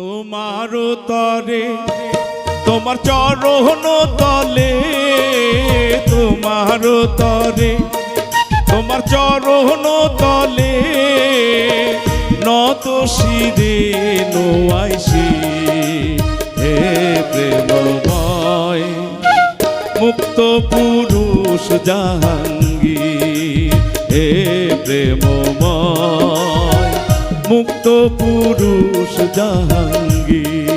তোমার তরে, তোমার চরণ তলে, তোমার তরে, তোমার চরণ তলে, নত শিরে নোয়াইছি হে প্রেমময়, মুক্ত পুরুষ জাহাঙ্গীর, হে প্রেমময়। মুক্ত পুরুষ জাহাঙ্গীর।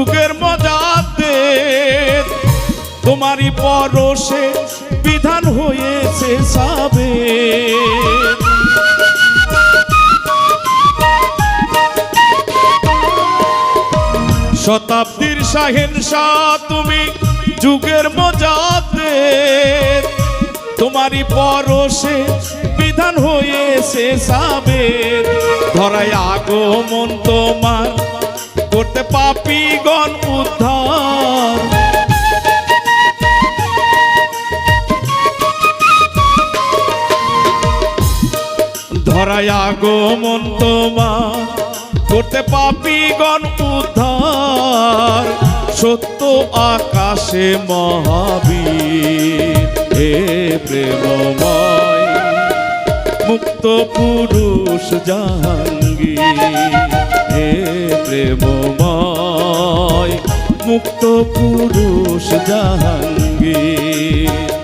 যুগের মজাতে তোমারই পরশে বিধান হয়েছে সাবে। শতাব্দীর সাহেনশা তুমি যুগের মজাতে তোমারই পরশে বিধান হয়েছে সাবের ধরায় আগমন তোমার করতে পাপি গণ উদ্ধার। ধরায় আগমন তোমার করতে পাপি গণ উদ্ধার। সত্য আকাশে মহাবীর, হে প্রেমময়, মুক্ত পুরুষ জাহাঙ্গীর, হে প্রেমময় মুক্ত পুরুষ জাহাঙ্গীর।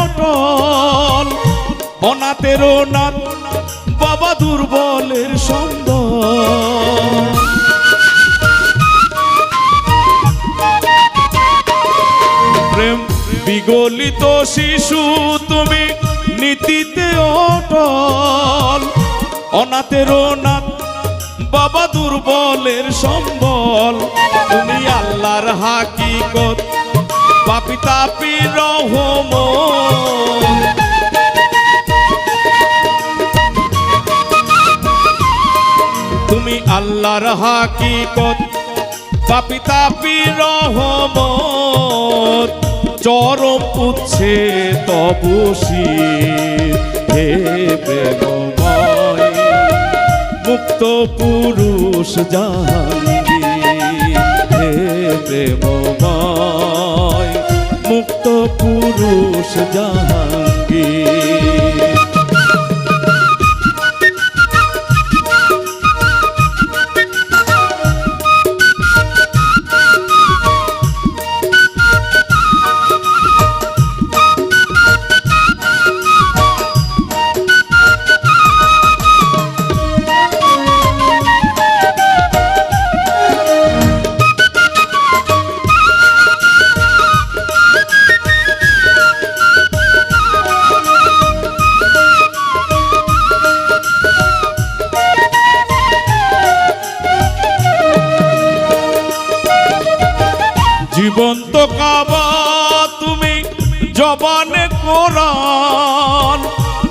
অটল অনাথের নাথ বাবা দুর্বলের সন্দেহ প্রেম বিগলিত শিশু, তুমি নীতিতে অটল। অনাথের নাথ বাবা দুর্বলের সম্বল। তুমি আল্লাহর হাকিকত পাপি তাপি রহম। তুমি আল্লাহর হাকিকত পাপি তাপি রহমত চরম উচ্ছে তবুশি হে প্রেমময়, মুক্ত পুরুষ জাহাঙ্গীর, হে প্রেমময়। পুরুষ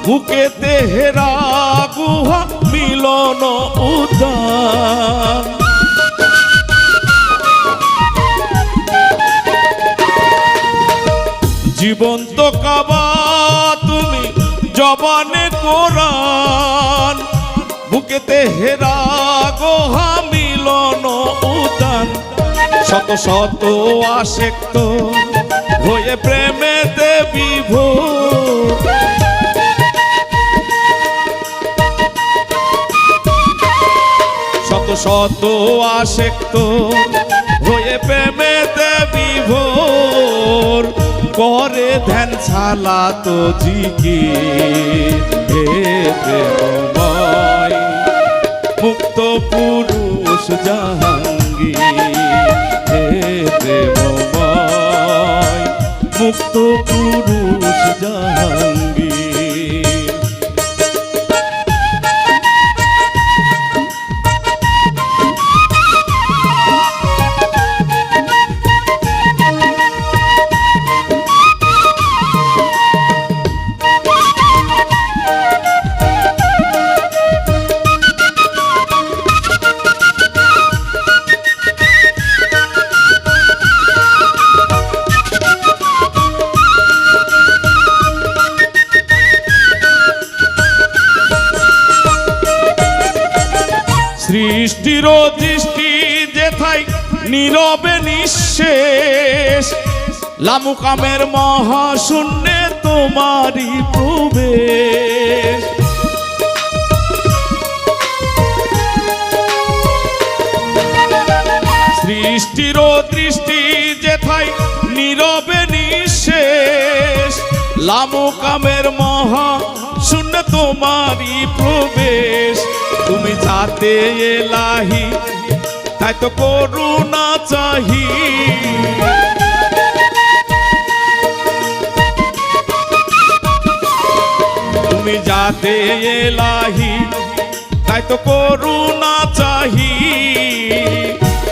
বুকে তেহেরা গুহা মিলন উদ্যান জীবন্ত কাবা তুমি জবানে কোরআন। বুকেতে হেরা গোহা মিলন উদান শত শত আশেক্ত হয়ে প্রেমেতে বিভোর। শত আশেক্ত হয়ে প্রেমেতে বিভোর। করে ধ্যান ছালা তো জিকি হে প্রেমময়। মুক্ত পুরুষ জাহাঙ্গীর, হে প্রেমময়। মুক্ত পুরুষ জাহাঙ্গীর। সৃষ্টির দৃষ্টি যেথায় নীরবে নিঃশেষ। লামুকামের মহাশূন্যে তোমারই প্রবেশ। সৃষ্টির দৃষ্টি যেথায় নীরবে নিঃশেষ। লামুকামের মহা শূন্য তোমারই প্রবেশ। তুমি যাতে এলাহি, তাই তো করুণা চাহি। তুমি যাতে এলাহি, তাই তো করুণা চাহি।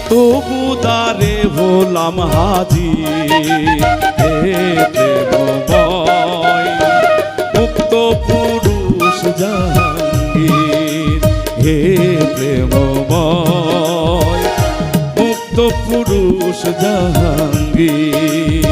তবু দারে ভোলাম হাজি মুক্ত পুরুষ জাহাঙ্গীর হে প্রেমময় মুক্ত পুরুষ জাহাঙ্গীর।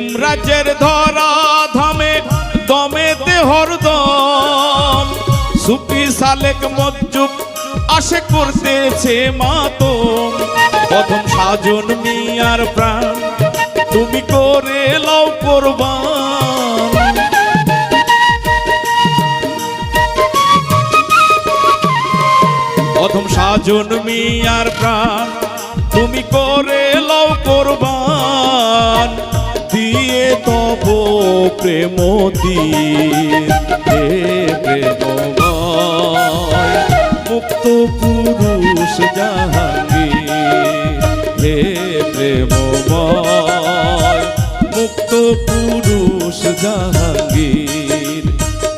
প্রেম রাজ্যের ধরা ধামে দমেতে হরদম। সুপি সালেক মজ্জুব আশে করতেছে মাতম প্রথম সাজন মিয়ার প্রাণ তুমি করে লও কোরবান। প্রথম সাজন মিয়ার প্রাণ তুমি করে প্রেমময় মুক্ত পুরুষ জাহাঙ্গীর হে প্রেমময় মুক্ত পুরুষ জাহাঙ্গীর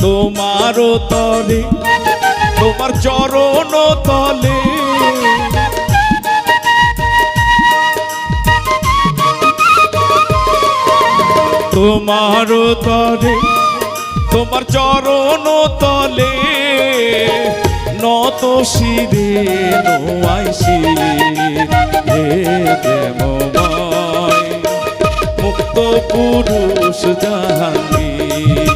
তোমারও তরে তোমার চরণ তলে তোমার তলে তোমার চরণ তলে নত শিরে নোয়াইছি হে প্রেমময় মুক্ত পুরুষ জাহাঙ্গীর